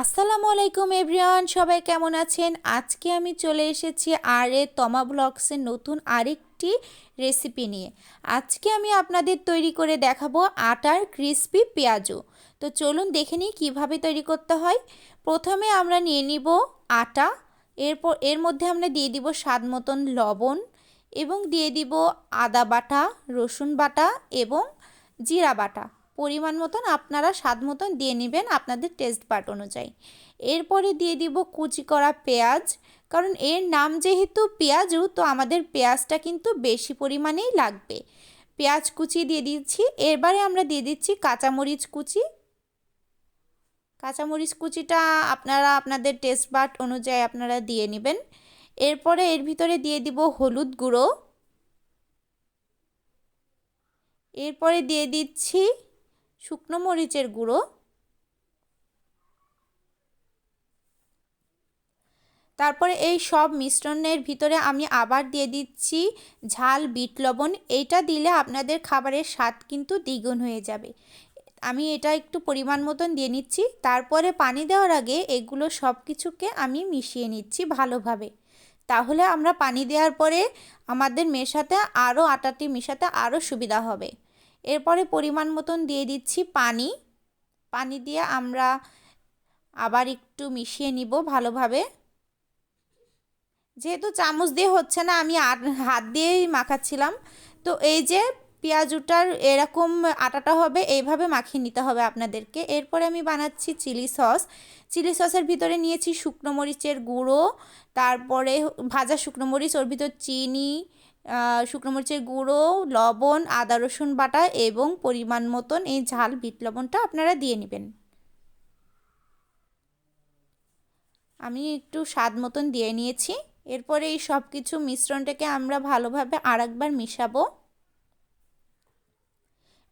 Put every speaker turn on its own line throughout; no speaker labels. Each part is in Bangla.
আসসালামু আলাইকুম এভরিওয়ান, সবাই কেমন আছেন? আজকে আমি চলে এসেছি আর এ তমা ব্লগসের নতুন আরেকটি রেসিপি নিয়ে। আজকে আমি আপনাদের তৈরি করে দেখাবো আটার ক্রিসপি পেঁয়াজু। তো চলুন দেখে নিই কীভাবে তৈরি করতে হয়। প্রথমে আমরা নিয়ে নিব আটা, এরপর এর মধ্যে আমরা দিয়ে দিব স্বাদ মতন লবণ এবং দিয়ে দিব আদা বাটা, রসুন বাটা এবং জিরা বাটা। পরিমাণ মতন আপনারা স্বাদ মতন দিয়ে নেবেন আপনাদের টেস্ট বাট অনুযায়ী। এরপরে দিয়ে দিব কুচি করা পেঁয়াজ, কারণ এর নাম যেহেতু পেঁয়াজু, তো আমাদের পেঁয়াজটা কিন্তু বেশি পরিমাণেই লাগবে। পেঁয়াজ কুচি দিয়ে দিচ্ছি, এরবারে আমরা দিয়ে দিচ্ছি কাঁচামরিচ কুচি। কাঁচামরিচ কুচিটা আপনারা আপনাদের টেস্ট বাট অনুযায়ী আপনারা দিয়ে নেবেন। এরপরে এর ভিতরে দিয়ে দিব হলুদ গুঁড়ো। এরপরে দিয়ে দিচ্ছি শুকনো মরিচের গুঁড়ো। তারপরে এই সব মিশ্রণের ভিতরে আমি আবার দিয়ে দিচ্ছি ঝাল, বিট, লবণ। এইটা দিলে আপনাদের খাবারের স্বাদ কিন্তু দ্বিগুণ হয়ে যাবে। আমি এটা একটু পরিমাণ মতন দিয়ে নিচ্ছি। তারপরে পানি দেওয়ার আগে এগুলো সব কিছুকে আমি মিশিয়ে নিচ্ছি ভালোভাবে। তাহলে আমরা পানি দেওয়ার পরে আমাদের মেশাতে আরও আটাটি মেশাতে আরও সুবিধা হবে। এরপরে পরিমাণ মতন দিয়ে দিচ্ছি পানি। পানি দিয়ে আমরা আবার একটু মিশিয়ে নিব ভালোভাবে। যেহেতু চামচ দিয়ে হচ্ছে না, আমি হাত দিয়েই মাখাচ্ছিলাম। তো এই যে পেঁয়াজুটার এরকম আটাটা হবে, এইভাবে মাখিয়ে নিতে হবে আপনাদেরকে। এরপরে আমি বানাচ্ছি চিলি সস। চিলি সসের ভিতরে নিয়েছি শুকনো মরিচের গুঁড়ো, তারপরে ভাজা শুকনো মরিচ, ওর ভিতর চিনি শুকনো মরিচের গুঁড়ো, লবণ, আদা, রসুন বাটা এবং পরিমাণ মতন এই ঝাল, বিট লবণটা আপনারা দিয়ে নেবেন। আমি একটু স্বাদ মতন দিয়ে নিয়েছি। এরপরে এই সব কিছু মিশ্রণটাকে আমরা ভালোভাবে আর একবার মিশাবো।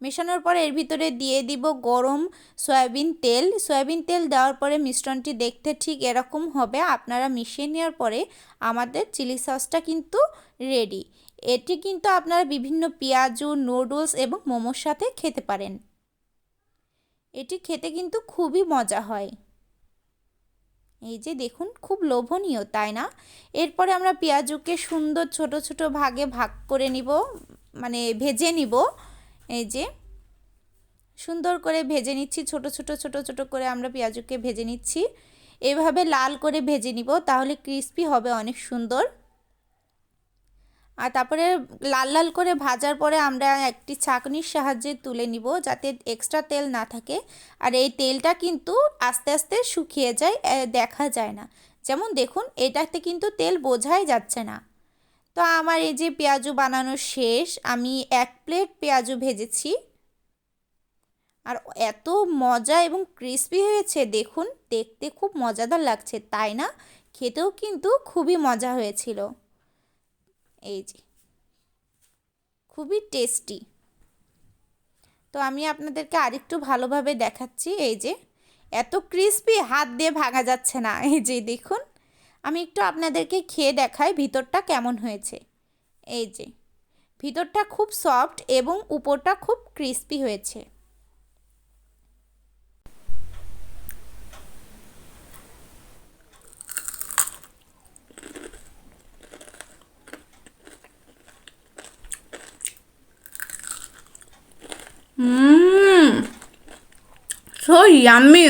মেশানোর পরে এর ভিতরে দিয়ে দিব গরম সয়াবিন তেল। সয়াবিন তেল দেওয়ার পরে মিশ্রণটি দেখতে ঠিক এরকম হবে। আপনারা মিশিয়ে নেওয়ার পরে আমাদের চিলি সসটা কিন্তু রেডি। এটি কিন্তু আপনারা বিভিন্ন পেঁয়াজু নুডলস এবং মোমোর সাথে খেতে পারেন। এটি খেতে কিন্তু খুবই মজা হয়। এই যে দেখুন, খুব লোভনীয়, তাই না? এরপরে আমরা পেঁয়াজুকে সুন্দর ছোট ছোট ভাগে ভাগ করে নিব মানে ভেজে নিব। এই যে সুন্দর করে ভেজে নিচ্ছি, ছোট ছোট ছোট ছোট করে আমরা পেঁয়াজুকে ভেজে নিচ্ছি। এভাবে লাল করে ভেজে নিব, তাহলে ক্রিস্পি হবে, অনেক সুন্দর। আর তারপরে লাল লাল করে ভাজার পরে আমরা একটি ছাঁকনির সাহায্যে তুলে নিব যাতে এক্সট্রা তেল না থাকে। আর এই তেলটা কিন্তু আস্তে আস্তে শুকিয়ে যায় দেখা যায় না। যেমন দেখুন, এটাতে কিন্তু তেল বোঝাই যাচ্ছে না। তো আমার এই যে পেঁয়াজু বানানো শেষ, আমি এক প্লেট পেঁয়াজু ভেজেছি। আর এত মজা এবং ক্রিস্পি হয়েছে, দেখুন, দেখতে খুব মজাদার লাগছে, তাই না? খেতেও কিন্তু খুবই মজা হয়েছিল। এই যে। খুবই টেস্টি। তো আমি আপনাদেরকে আরেকটু ভালোভাবে দেখাচ্ছি, এই যে। এত ক্রিস্পি হাত দিয়ে ভাঙা যাচ্ছে না। এই যে দেখুন, আমি একটু আপনাদেরকে খেয়ে দেখাই ভিতরটা কেমন হয়েছে। এই যে, ভিতরটা খুব সফট এবং উপরটা খুব ক্রিস্পি হয়েছে।
সো ইয়াম্মি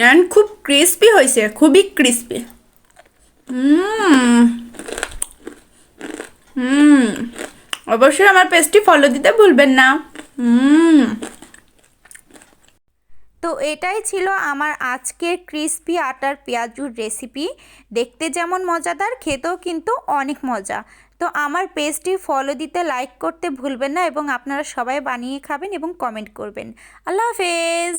অ্যান্ড খুব ক্রিস্পি হয়েছে, খুবই ক্রিস্পি হুম অবশ্যই আমার পেস্টটি ফলো দিতে ভুলবেন না। হুম
তো এটাই ছিল আমার আজকের ক্রিসপি আটার পেঁয়াজুর রেসিপি দেখতে যেমন মজাদার, খেতেও কিন্তু অনেক মজা। তো আমার পেজটি ফলো দিতে লাইক করতে ভুলবেন না এবং আপনারা সবাই বানিয়ে খাবেন এবং কমেন্ট করবেন। আল্লাহ হাফেজ!